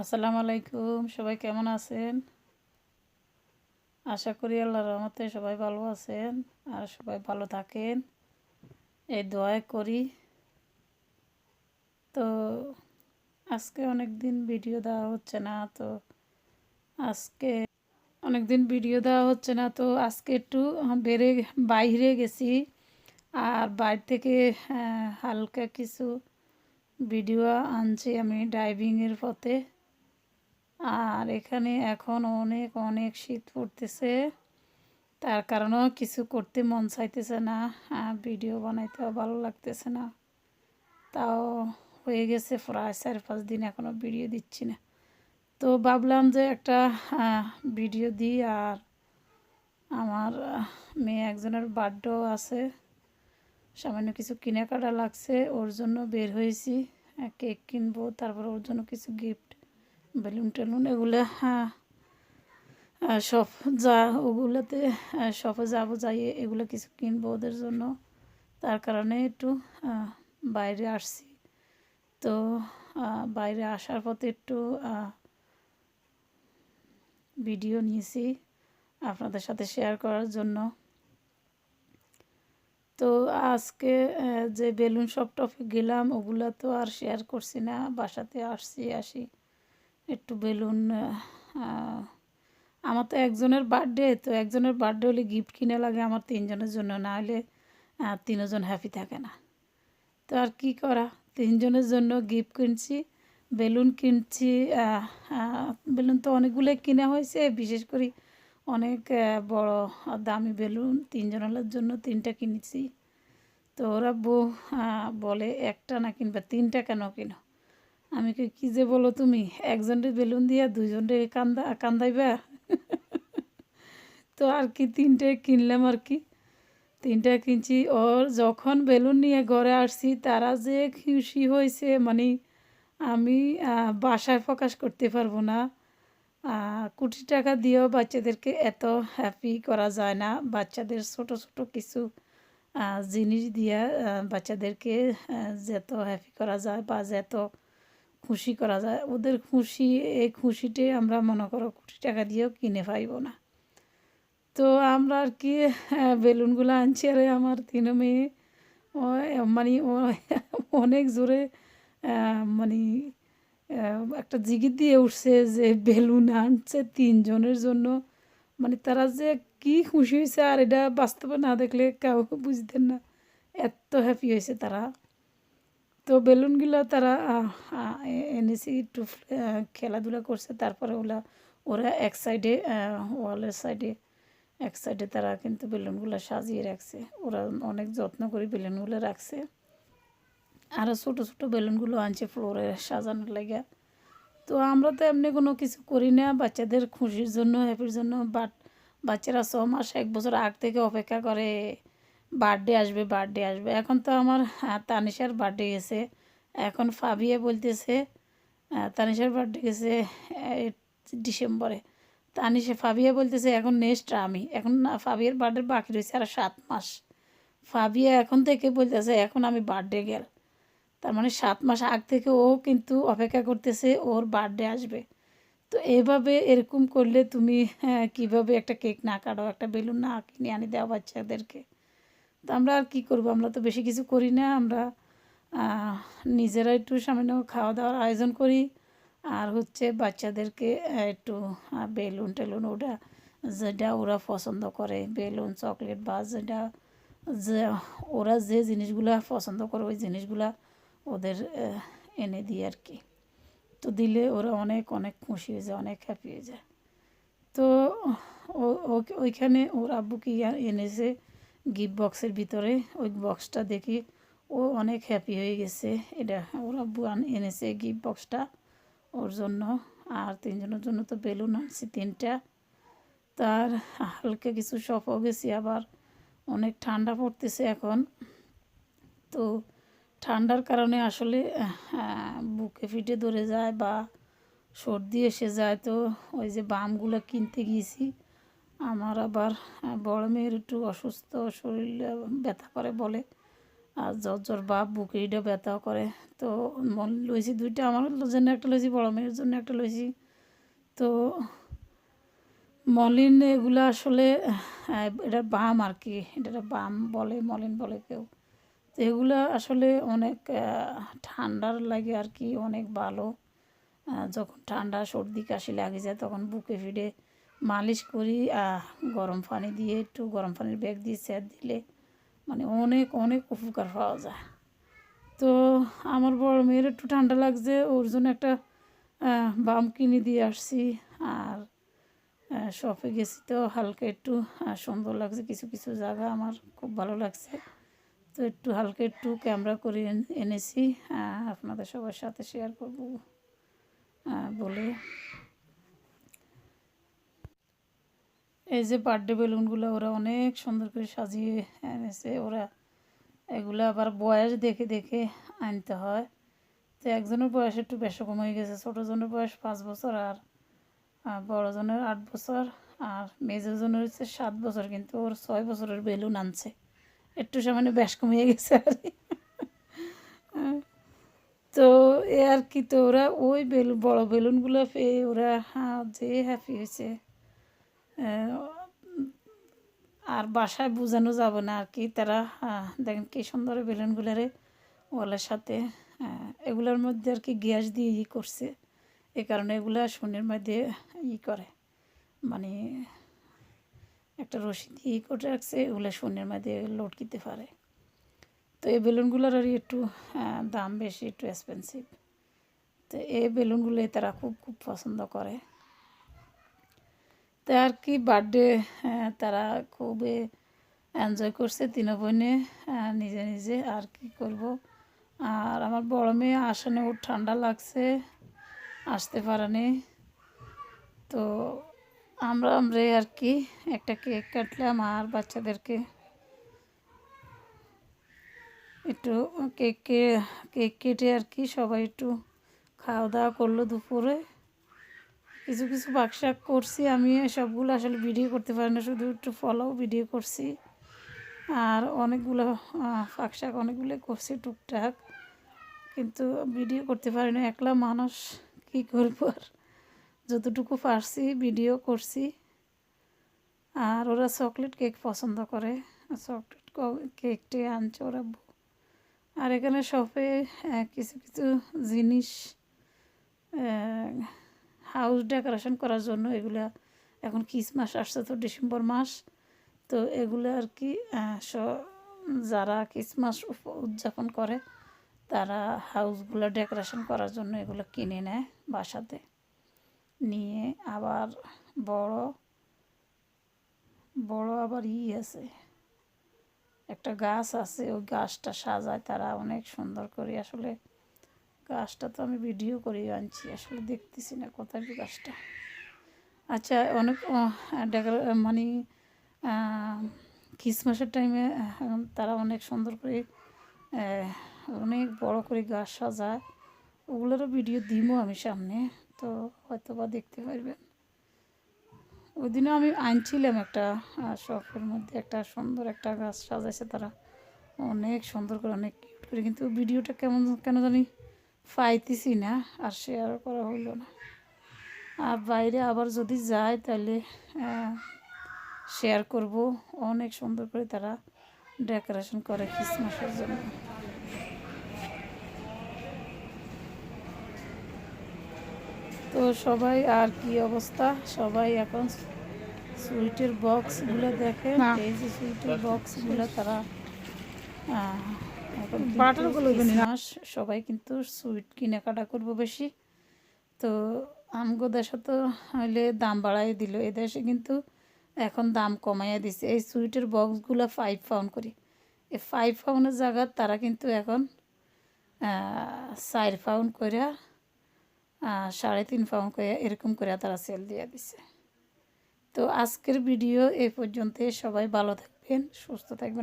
আসসালামু আলাইকুম, সবাই কেমন আছেন? আশা করি আল্লাহর রহমতে সবাই ভালো আছেন আর সবাই ভালো থাকেন। এই দোয়া করি। তো আজকে অনেক দিন ভিডিও দেওয়া হচ্ছে না, তো আজকে অনেক দিন ভিডিও দেওয়া হচ্ছে না, তো আজকে একটু বেড়ে, বাইরে গেছি আর বাইরে থেকে হালকা কিছু ভিডিও আনছি আমি ড্রাইভিংয়ের পথে। আর এখানে এখন অনেক অনেক শীত পড়তেছে। তার কারণেও কিছু করতে মন চাইতেছে না ভিডিও বানাইতেও ভালো লাগতেছে না। তাও হয়ে গেছে প্রায় চার, পাঁচ দিন এখনও ভিডিও দিচ্ছি না। তো ভাবলাম যে একটা ভিডিও দিই, আর আমার মেয়ে একজনের বার্থডেও আছে। সামান্য কিছু কেনাকাটা লাগছে, ওর জন্য বের হয়েছি কেক কিনবো, তারপর ওর জন্য কিছু গিফট বেলুন টেলুন এগুলো হ্যাঁ। সব যা ওগুলোতে শপে যাব যাই এগুলো কিছু কিনবো ওদের জন্য। তার কারণে একটু বাইরে আসছি। তো বাইরে আসার পথে একটু ভিডিও নিয়েছি আপনাদের সাথে শেয়ার করার জন্য। তো আজকে যে বেলুন শপ টপে গেলাম ওগুলো তো আর শেয়ার করছি না, বাসাতে আসছি, আসি। একটু বেলুন আমার তো একজনের বার্থডে তো একজনের বার্থডে হলে গিফট কিনে লাগে আমার তিনজনের জন্য, না হলে তিনজন হ্যাপি থাকে না। তো আর কি করা? তিনজনের জন্য গিফট কিনছি, বেলুন কিনছি বেলুন তো অনেকগুলো কিনা হয়েছে, বিশেষ করে অনেক বড় দামি বেলুন, তিনজনের জন্য তিনটা কিনেছি। তো ওরা বউ বলে একটা না কিনবা, তিনটা কেন কিনো? আমি কি যে বলো তুমি? একজনরে বেলুন দিয়া, দুইজনরে কান্দা, কান্দাইবা? তো আর কি তিনটে কিনলাম আর কি। তিনটা কিনছি। ওর যখন বেলুন নিয়ে ঘরে আসছি, তারা যে খুশি হয়েছে মানে আমি বাসায় প্রকাশ করতে পারব না। কোটি টাকা দিয়েও বাচ্চাদেরকে এত হ্যাপি করা যায় না। বাচ্চাদের ছোট ছোট কিছু জিনিস দিয়ে বাচ্চাদেরকে যত হ্যাপি করা যায় বা যত খুশি করা যায়। ওদের খুশি, এই খুশিটাই আমরা মনে করো কোটি টাকা দিয়েও কিনে পাইব না। তো আমরা আর কি বেলুনগুলো আনছি আর আমার তিন মেয়ে। মানে অনেক জোরে মানে একটা জিগির দিয়ে উঠছে যে বেলুন আনছে তিনজনের জন্য। মানে তারা যে কি খুশি হয়েছে আর এটা বাস্তবে না দেখলে কেউ বুঝতেন না। এত হ্যাপি হয়েছে তারা। তো বেলুনগুলো তারা এনেছে একটু খেলাধুলা করছে। তারপরে ওরা ওরা এক সাইডে ওয়ালের সাইডে এক সাইডে তারা কিন্তু বেলুনগুলো সাজিয়ে রাখছে। ওরা অনেক যত্ন করে বেলুনগুলো রাখছে। আরও ছোটো ছোটো বেলুনগুলো আনছে ফ্লোরে সাজানোর লাগে। তো আমরা তো এমনি কোনো কিছু করি না, বাচ্চাদের খুশির জন্য হ্যাপির জন্য বাট বাচ্চারা ছ মাস, এক বছর আগ থেকে অপেক্ষা করে। বার্থডে আসবে বার্থডে আসবে। এখন তো আমার তানিশার বার্থডে গেছে। এখন ফাবিয়া বলতেছে তানিশার বার্থডে গেছে ডিসেম্বরে। তানিশা, ফাবিয়া বলতেছে, এখন নেক্সট আমি। এখন না, ফাবিয়ার বার্থডে বাকি রয়েছে আর সাত মাস। ফাবিয়া এখন থেকে বলতেছে, এখন আমি বার্থডে গেল তার মানে সাত মাস আগ থেকে ও কিন্তু অপেক্ষা করতেছে, ওর বার্থডে আসবে। তো এভাবে এরকম করলে তুমি কীভাবে একটা কেক না কাটো, একটা বেলুন না কিনে আনি দেওয়া বাচ্চাদেরকে? তো আমরা আর কী করব? আমরা তো বেশি কিছু করি না, আমরা নিজেরা একটু সামান্য খাওয়া দাওয়ার আয়োজন করি। আর হচ্ছে বাচ্চাদেরকে একটু বেলুন টেলুন ওটা যেটা ওরা পছন্দ করে, বেলুন, চকলেট বা যেটা, যে, ওরা যে জিনিসগুলা পছন্দ করে, ওই জিনিসগুলা ওদের এনে দিই আর কি। তো দিলে ওরা অনেক অনেক খুশি হয়ে যায়, অনেক হ্যাপি হয়ে যায়। তো ওইখানে ওর আব্বু কি এনেছে? গিফট বক্সের ভিতরে ওই বক্সটা দেখি ও অনেক হ্যাপি হয়ে গেছে। এটা ওর আব্বু এনেছে গিফট বক্সটা ওর জন্য। আর তিনজনের জন্য তো বেলুন আনছি তিনটা। তার হালকা কিছু শপও গেছি, আবার অনেক ঠান্ডা পড়তেছে এখন। তো ঠান্ডার কারণে আসলে বুকে ফিটে ধরে যায় বা সর্দি এসে যায়। তো ওই যে বামগুলো কিনতে গিয়েছি আমার আবার বড় মেয়ের একটু অসুস্থ শরীর ব্যথা করে বলে। আর জ্বর জ্বর বাপ বুকে এটা ব্যথা করে। তো লইছি দুইটা, আমার জন্য একটা লইছি, বড় মেয়ের জন্য একটা লইছি। তো মলিন এগুলো আসলে এটা বাম আর কি এটা বাম বলে, মলিন বলে কেউ। তো এগুলো আসলে অনেক ঠান্ডার লাগে আর কি, অনেক ভালো। যখন ঠান্ডা সর্দি কাশি লাগে যায়, তখন বুকে ফিরে মালিশ করি গরম পানি দিয়ে একটু গরম পানির ব্যাগ দিয়ে স্যার দিলে মানে অনেক অনেক উপকার পাওয়া যায়। তো আমার বড় মেয়ের একটু ঠান্ডা লাগছে, ওর জন্য একটা বাম কিনে দিয়ে আসছি। আর শপে গেছি তো হালকা একটু সুন্দর লাগছে, কিছু কিছু জায়গা আমার খুব ভালো লাগছে। তো একটু হালকা একটু ক্যামেরা করে এনেছি আপনাদের সবার সাথে শেয়ার করব বলে। এই যে বার্থডে বেলুনগুলো ওরা অনেক সুন্দর করে সাজিয়ে এনেছে। ওরা এগুলো আবার বয়স দেখে দেখে আনতে হয়। তো একজনের বয়স একটু বেশি কম হয়ে গেছে। ছোটোজনের বয়স পাঁচ বছর আর বড়জনের আট বছর আর মেজোজনের হচ্ছে সাত বছর। কিন্তু ওর ছয় বছরের বেলুন আনছে। একটু সামান্য বেশ কমিয়ে গেছে আর তো এ আর কি, তো ওরা ওই বেলুন বড় বেলুনগুলো পেয়ে ওরা হ্যাঁ যে হ্যাপি হয়েছে। আর বাসায় বোঝানো যাবে না আর কি। তারা দেখেন কি সুন্দর বেলুনগুলারে ওয়ালের সাথে এগুলোর মধ্যে আর কি গ্যাস দিয়ে ই করছে। এ কারণে এগুলা শনির মধ্যে ই করে। মানে একটা রশি দিয়ে ই করে রাখছে, এগুলো শনির মধ্যে লোড কিতে পারে। তো এই বেলুনগুলোর আর একটু দাম বেশি, একটু এক্সপেন্সিভ তো এই বেলুনগুলো তারা খুব খুব পছন্দ করে। তো আর কি বার্থডে তারা খুবই এনজয় করছে তিন বোনে নিজে নিজে আর কি করব। আর আমার বড় মেয়ে আসনে ওর ঠান্ডা লাগছে, আসতে পারেনি। তো আমরা আমরা আর কি একটা কেক কাটলাম আর বাচ্চাদেরকে একটু কেক কেক কেটে আর কি সবাই একটু খাওয়া দাওয়া করল দুপুরে। কিছু কিছু বাক্সাক করছি, আমি সবগুলো আসলে ভিডিও করতে পারি না, শুধু একটু ফলো ভিডিও করছি। আর অনেকগুলো ফাঁকশাক অনেকগুলো করছি টুকটাক, কিন্তু ভিডিও করতে পারি না, একলা মানুষ কী করব আর? যতটুকু পারছি ভিডিও করছি। আর ওরা চকলেট কেক পছন্দ করে চকলেট কেকটি আনছে ওরা আর এখানে শপে কিছু কিছু জিনিস হাউস ডেকোরেশন করার জন্য এগুলা এখন ক্রিসমাস আসছে তো ডিসেম্বর মাস, তো এগুলো আর কি যারা ক্রিসমাস উদযাপন করে, তারা হাউসগুলো ডেকোরেশন করার জন্য এগুলো কিনে নেয় বাসাতে। নিয়ে আবার বড় বড় আবার ই আছে, একটা গাছ আছে, ওই গাছটা সাজায় তারা অনেক সুন্দর করে আসলে গাছটা তো আমি ভিডিও করে আনছি, আসলে দেখতেছি না কোথায় কি গাছটা। আচ্ছা অনেক মানে ক্রিসমাসের টাইমে তারা অনেক সুন্দর করে অনেক বড় করে গাছ সাজায়। ওগুলোরও ভিডিও দিমও আমি সামনে, তো হয়তো বা দেখতে পারবেন। ওই দিনও আমি আনছিলাম একটা শখের মধ্যে একটা সুন্দর একটা গাছ সাজাইছে তারা। অনেক সুন্দর করে, অনেক কিউট করে, কিন্তু ভিডিওটা কেমন, কেন জানি পাইতেছি না আর শেয়ার করা হইল না। আর বাইরে আবার যদি যায় তাহলে শেয়ার করব। অনেক সুন্দর করে তারা ডেকোরেশন করে ক্রিসমাসের জন্য। তো সবাই আর কি অবস্থা? সবাই এখন সুইটের বক্সগুলো দেখে এই যে সুইটের বক্সগুলো তারা না। সবাই কিন্তু সুইট কেনাকাটা করব বেশি। তো আমগো দেশে তো হইলে দাম বাড়াই দিল। এ দেশে কিন্তু এখন দাম কমাইয়া দিছে। এই সুইটের বক্সগুলো ফাইভ পাউন্ড করি। এই ফাইভ পাউন্ডের জায়গা তারা কিন্তু এখন চার পাউন্ড করে সাড়ে তিন পাউন্ড করে এরকম করে তারা সেল দিয়ে দিছে। তো আজকের ভিডিও এ পর্যন্ত সবাই ভালো থাকবেন সুস্থ থাকবেন।